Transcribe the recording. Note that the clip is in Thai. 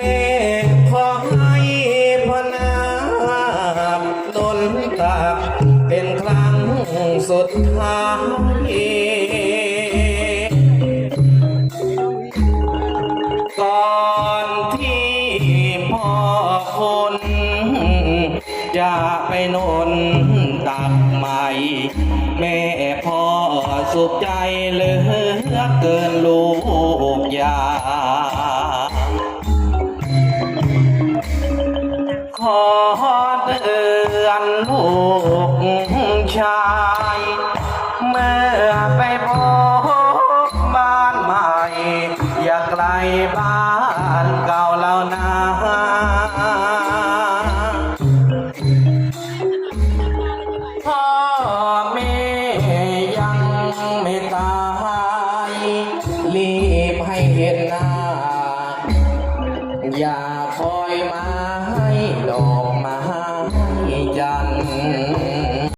แม่ขอให้พนาตนตักเป็นครั้งสุดท้ายก่อนที่พ่อคนจะไปนนตักใหม่ แม่พ่อสุขใจเหลือเกินลูกยา ขอเตือนลูกชาย เมื่อไปพบบ้านใหม่ อย่าไกลบ้านเก่าแล้วนะพ่อแม่ยังไม่ตายรีบให้เห็นหน้าอย่า คอยมาให้ดอกไม้จันทร์